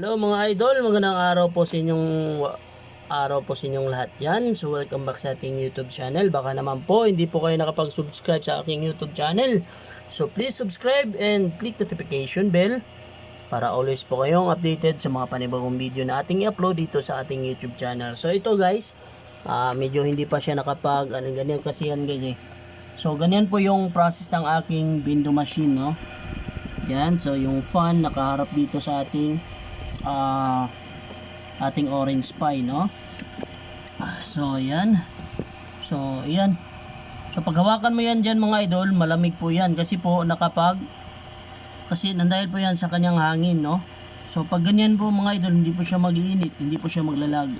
Hello mga idol, magandang araw po sa inyong araw po sa inyong lahat yan. So welcome back sa ating YouTube channel. Baka naman po hindi po kayo nakapag-subscribe sa aking YouTube channel. So please subscribe and click notification bell para always po kayong updated sa mga panibagong video na ating i-upload dito sa ating YouTube channel. So ito guys, ah, medyo hindi pa siya nakapag ano ganyan kasi yan guys eh. So ganyan po yung process ng aking window machine no. Yan, so yung fan nakaharap dito sa ating ah, ating orange pie, no? So, yan. So, yan. So, paghawakan mo yan dyan mga idol, malamig po yan kasi po nakapag kasi nandahil po yan sa kanyang hangin, no? So, pag ganyan po mga idol, hindi po siya mag-iinit, hindi po siya maglalag.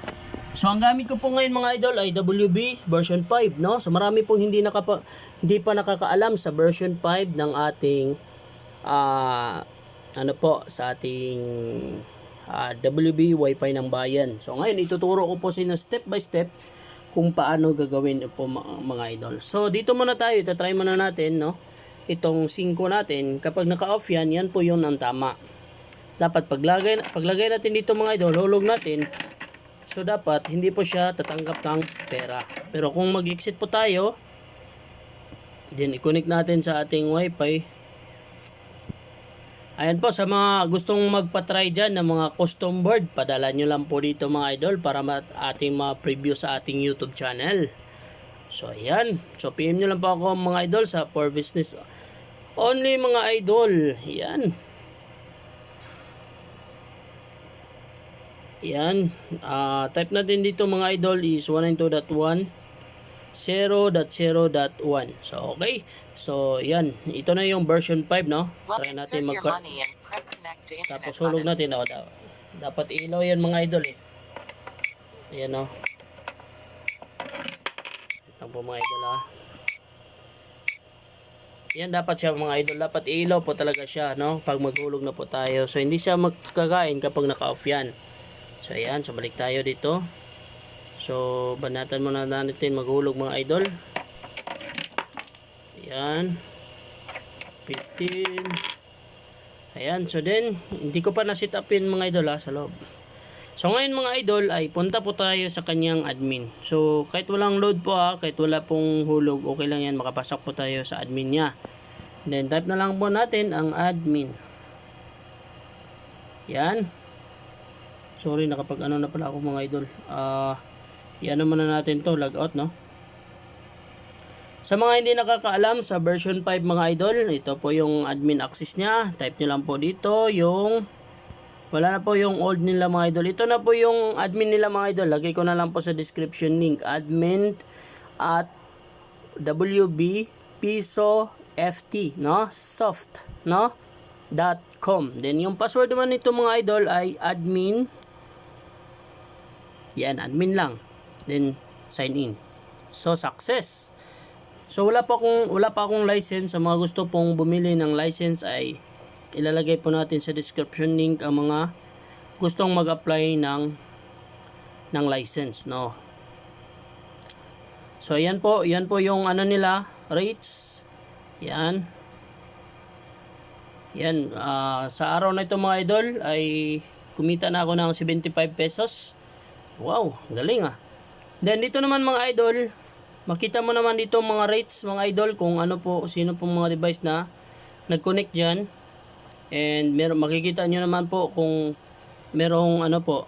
So, ang gamit ko po ngayon mga idol ay WB version 5, no? So, marami pong hindi, nakapa, hindi pa nakakaalam sa version 5 ng ating ah ano po sa ating ah, WB Wi-Fi ng bayan. So ngayon ituturo ko po sa inyo step by step kung paano gagawin po mga, idol. So dito muna tayo, itatry muna natin no. Itong 5 natin, kapag naka-off yan, yan po yung ang tama. Dapat paglagay, paglagay natin dito mga idol, hulog natin. So dapat hindi po siya tatanggap ng pera. Pero kung mag-exit po tayo, then i-connect natin sa ating wifi. Ayan po, sa mga gustong magpa-try dyan ng mga custom board, padala nyo lang po dito mga idol para ating ma-preview sa ating YouTube channel. So, ayan. So, PM nyo lang po ako mga idol sa for business only mga idol. Ayan. Ayan. Ah, type natin dito mga idol is 192.1 0.0.1. So, okay. So, yan. Ito na yung version 5, no? Try natin mag Tapos hulog natin. Oh, da- dapat ilaw yan mga idol, eh. Ayan, no? Ito po mga idol, ha? Yan dapat siya mga idol. Dapat ilaw po talaga siya, no? Pag maghulog na po tayo. So, hindi siya magkakain kapag naka-off yan. So, ayan. So, balik tayo dito. So, banatan muna natin maghulog mga idol. Ayan. 15. Ayan. So, then, hindi ko pa na-set upin mga idol ha, sa loob. So, ngayon mga idol ay punta po tayo sa kanyang admin. So, kahit walang load po ha, kahit wala pong hulog, okay lang yan. Makapasok po tayo sa admin niya. Then, type na lang po natin ang admin. Yan. Sorry, nakapag ano na pala ako mga idol. Ah, yan muna natin to, log out, no? Sa mga hindi nakakaalam sa version 5 mga idol, ito po yung admin access niya. Type nyo lang po dito yung wala na po yung old nila mga idol. Ito na po yung admin nila mga idol. Lagay ko na lang po sa description link. Admin at WB Piso FT, no? Soft, no? dot com. Then yung password naman nito mga idol ay admin yan, admin lang. Then sign in. So success. So wala pa akong wala pa akong license sa mga gusto pong bumili ng license ay ilalagay po natin sa description link ang mga gustong mag-apply ng ng license, no. So yan po, yan po yung ano nila, rates. Yan. Yan, ah, sa araw na ito mga idol ay kumita na ako ng 75 pesos. Wow, galing ah. Then dito naman mga idol, makita mo naman dito mga rates mga idol kung ano po, sino pong mga device na nag-connect dyan. And meron, makikita nyo naman po kung merong ano po,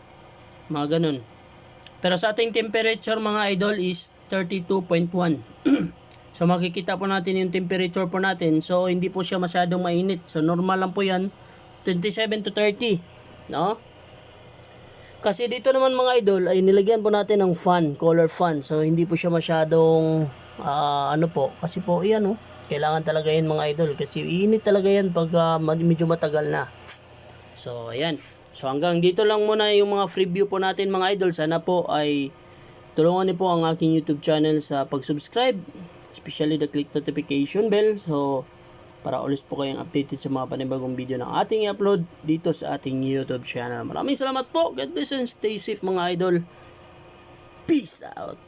mga ganun. Pero sa ating temperature mga idol is 32.1. so makikita po natin yung temperature po natin. So hindi po siya masyadong mainit. So normal lang po yan. 27 to 30. No? Kasi dito naman mga idol ay nilagyan po natin ng fan, color fan. So hindi po siya masyadong ah, ano po, kasi po iyan oh, kailangan talaga yan mga idol kasi init talaga yan pag ah, medyo matagal na. So ayan. So hanggang dito lang muna yung mga preview po natin mga idol. Sana po ay tulungan niyo po ang aking YouTube channel sa pag-subscribe, especially the click notification bell. So para always po kayong updated sa mga panibagong video ng ating i-upload dito sa ating YouTube channel. Maraming salamat po. God bless and stay safe mga idol. Peace out.